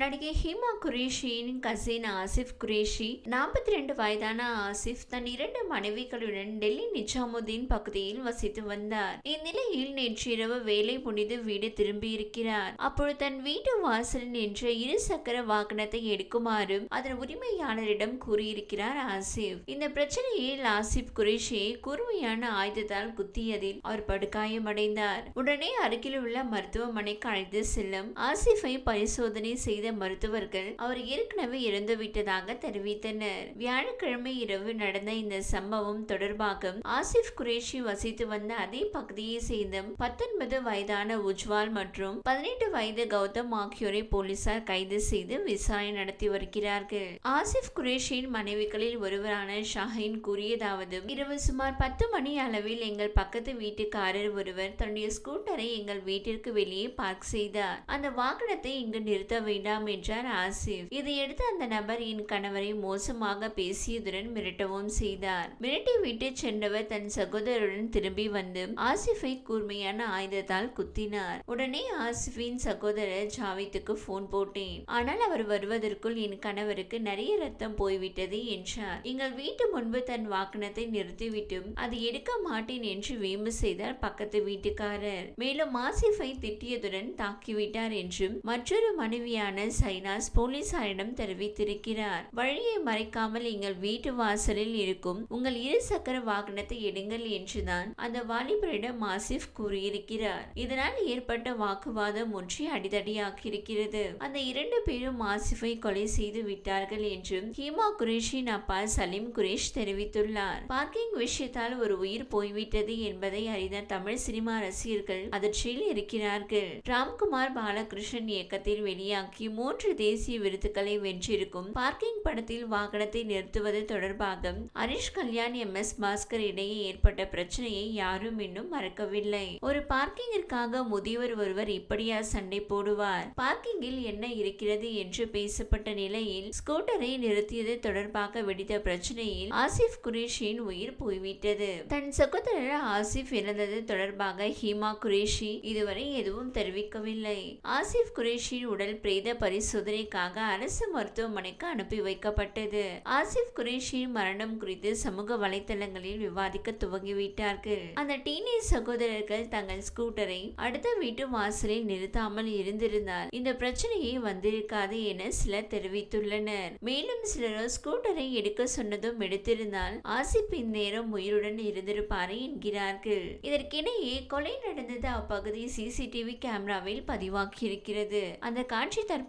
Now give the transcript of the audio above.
நடிகை ஹிமா குரேஷியின் கசின் ஆசிஃப் குரேஷி நாற்பத்தி ரெண்டு வயதான ஆசிஃப் தன் இரண்டு மனைவிகளுடன் டெல்லி நிஜாமுதீன் பகுதியில் வசித்து வந்தார். இந்நிலையில் நேற்றிரவு வேலை முடிந்து வீடு திரும்பியிருக்கிறார். அப்போது தன் வீட்டு வாசலில் நின்ற இரு சக்கர வாகனத்தை எடுக்குமாறும் அதன் உரிமையாளரிடம் கூறியிருக்கிறார் ஆசிப் இந்த பிரச்சனையில் ஆசிப் குரேஷியை கூர்மையான ஆயுதத்தால் குத்தியதில் அவர் படுகாயமடைந்தார். உடனே அருகில் உள்ள மருத்துவமனைக்கு அழைத்து செல்லும் ஆசிஃபை பரிசோதனை செய்த மருத்துவர்கள் அவர் ஏற்கனவே இறந்துவிட்டதாக தெரிவித்தனர். வியாழக்கிழமை இரவு நடந்த இந்த சம்பவம் தொடர்பாக ஆசிப் குரேஷி வசித்து வந்த அதே பகுதியை சேர்ந்த பத்தொன்பது வயதான உஜ்வால் மற்றும் பதினெட்டு வயது கௌதம் ஆகியோரை போலீசார் கைது செய்து விசாரணை நடத்தி வருகிறார்கள். ஆசிப் குரேஷியின் மனைவிகளில் ஒருவரான ஷாஹின் கூறியதாவது இரவு சுமார் பத்து மணி அளவில் எங்கள் பக்கத்து வீட்டுக்காரர் ஒருவர் தன்னுடைய ஸ்கூட்டரை எங்கள் வீட்டிற்கு வெளியே பார்க் செய்தார். அந்த வாகனத்தை இங்கு நிறுத்த வேண்டாம் என்றார் ஆசிப் இதையடுத்து அந்த நபர் என் கணவரை மோசமாக பேசியதுடன் மிரட்டவும் செய்தார். மிரட்டி விட்டு சென்றவர் தன் சகோதரருடன் திரும்பி வந்து ஆசிஃபை கூர்மையான ஆயுதத்தால் குத்தினார். உடனே ஆசிஃபின் சகோதரர் ஜாவித்துக்கு போன் போட்டேன். ஆனால் அவர் வருவதற்குள் என் கணவருக்கு நிறைய ரத்தம் போய்விட்டது என்றார். எங்கள் வீட்டு முன்பு தன் வாகனத்தை நிறுத்திவிட்டும். அது எடுக்க மாட்டேன் என்று வீம்பு செய்தார் பக்கத்து வீட்டுக்காரர். மேலும் ஆசிஃபை திட்டியதுடன் தாக்கிவிட்டார் என்றும் மற்றொரு மனைவியான சைனாஸ் போலீசாரிடம் தெரிவித்திருக்கிறார். வழியை மறைக்காமல் எங்கள் வீட்டு வாசலில் இருக்கும் உங்கள் இரு சக்கர வாகனத்தை எடுங்கள் என்றுதான் அந்த வாலிபரிடம் ஆசிப் கூறியிருக்கிறார். இதனால் ஏற்பட்ட வாக்குவாதம் ஒன்றி அடிதடியாக்கியிருக்கிறது. அந்த இரண்டு பேரும் ஆசிஃபை கொலை செய்து விட்டார்கள் என்றும் ஹீமா குரேஷின் அப்பா சலீம் குரேஷ் தெரிவித்துள்ளார். பார்க்கிங் விஷயத்தால் ஒரு உயிர் போய்விட்டது என்பதை அறிந்த தமிழ் சினிமா ரசிகர்கள் அதிர்ச்சியில் இருக்கிறார்கள். ராம்குமார் பாலகிருஷ்ணன் இயக்கத்தில் வெளியாகி மூன்று தேசிய விருதுகளை வென்றிருக்கும். பார்க்கிங் படத்தில் வாகனத்தை நிறுத்துவது தொடர்பாக ஹரிஷ் கல்யாண் எம். எஸ். பாஸ்கர் இடையே ஏற்பட்ட பிரச்சனையை யாரும் இன்னும் மறக்கவில்லை. ஒரு பார்க்கிங்கிற்காக முதியவர் ஒருவர் இப்படியா சண்டை போடுவார்? பார்க்கிங்கில் என்ன இருக்கிறது என்று பேசப்பட்ட நிலையில் ஸ்கூட்டரை நிறுத்தியது தொடர்பாக வெடித்த பிரச்சனையில் ஆசிப் குரேஷியின் உயிர் போய்விட்டது. தன் சகோதரர் ஆசிப் இறந்தது தொடர்பாக ஹீமா குரேஷி இதுவரை எதுவும் தெரிவிக்கவில்லை. ஆசிப் குரேஷியின் உடல் பிரேத பரிசோதனைக்காக அரசு மருத்துவமனைக்கு அனுப்பி வைக்கப்பட்டது. ஆசிப் குரேஷியின் மரணம் குறித்து சமூக வலைதளங்களில் விவாதிக்க துவங்கிவிட்டார்கள். அந்த டீனேஜ் சகோதரர்கள் தங்கள் ஸ்கூட்டரை அடுத்த வீட்டு வாசலில் நிறுத்தாமல் இருந்திருந்தால் இந்த பிரச்சனையே வந்திருக்காது என சிலர் தெரிவித்துள்ளனர். மேலும் சிலரோ ஸ்கூட்டரை எடுக்க சொன்னதும் எடுத்திருந்தால் ஆசிப் இந்நேரம் உயிருடன் இருந்திருப்பாரு என்கிறார்கள். இதற்கிடையே கொலை நடந்தது அப்பகுதி சிசிடிவி கேமராவில் பதிவாகியிருக்கிறது. அந்த காட்சி தற்போது